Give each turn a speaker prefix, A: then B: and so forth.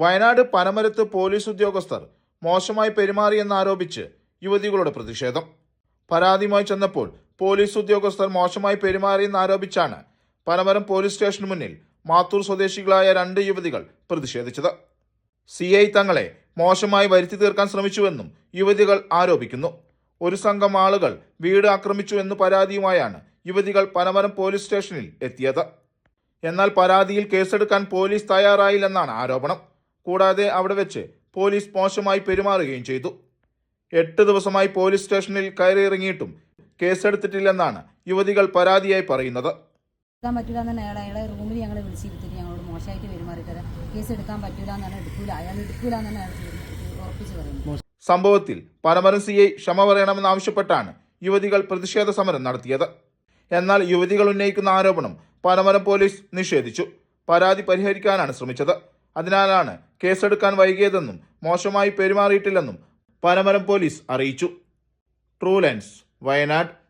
A: Wayanad പനമരത്ത് police ഉദ്യോഗസ്ഥർ മോശമായി പെരുമാറിയെന്നാരോപിച്ച് യുവതികളുടെ പ്രതിഷേധം. പരാതിയുമായി ചെന്നപ്പോൾ പോലീസ് ഉദ്യോഗസ്ഥർ മോശമായി പെരുമാറിയെന്നാരോപിച്ചാണ് പനമരം പോലീസ് സ്റ്റേഷന് മുന്നിൽ മാത്തൂർ സ്വദേശികളായ രണ്ട് യുവതികൾ പ്രതിഷേധിച്ചത്. സി ഐ തങ്ങളെ മോശമായി വരുത്തി തീർക്കാൻ ശ്രമിച്ചുവെന്നും യുവതികൾ ആരോപിക്കുന്നു. ഒരു സംഘം ആളുകൾ വീട് ആക്രമിച്ചു എന്ന് പരാതിയുമായാണ് യുവതികൾ പനമരം പോലീസ് സ്റ്റേഷനിൽ എത്തിയത്. എന്നാൽ പരാതിയിൽ കേസെടുക്കാൻ പോലീസ് തയ്യാറായില്ലെന്നാണ് ആരോപണം. കൂടാതെ അവിടെ വെച്ച് പോലീസ് മോശമായി പെരുമാറുകയും ചെയ്തു. എട്ട് ദിവസമായി പോലീസ് സ്റ്റേഷനിൽ കയറിയിറങ്ങിയിട്ടും കേസെടുത്തിട്ടില്ലെന്നാണ് യുവതികൾ പരാതിയായി പറയുന്നത്.
B: എടുക്കാൻ പറ്റൂല എന്നാണ് അയാൾ അയാളെ റൂമിൽ ഞങ്ങളെ വിളിച്ചിരുത്തിട്ട് ഞങ്ങളോട് മോശമായിട്ട് കേസ് എടുക്കാൻ പറ്റൂല എന്നാണ് എടുക്കൂല. അയാൾ എടുക്കൂല എന്നാണ് അയാൾ ഉറപ്പിച്ച് പറയുന്നത്
A: സംഭവത്തിൽ പനമരം സി ഐ ക്ഷമ പറയണമെന്നാവശ്യപ്പെട്ടാണ് യുവതികൾ പ്രതിഷേധ സമരം നടത്തിയത്. എന്നാൽ യുവതികൾ ഉന്നയിക്കുന്ന ആരോപണം പനമരം പോലീസ് നിഷേധിച്ചു. പരാതി പരിഹരിക്കാനാണ് ശ്രമിച്ചത്. അതിനാലാണ് കേസെടുക്കാൻ വൈകിയതെന്നും മോശമായി പെരുമാറിയിട്ടില്ലെന്നും പനമരം പോലീസ് അറിയിച്ചു. ട്രൂലൻസ് വയനാട്.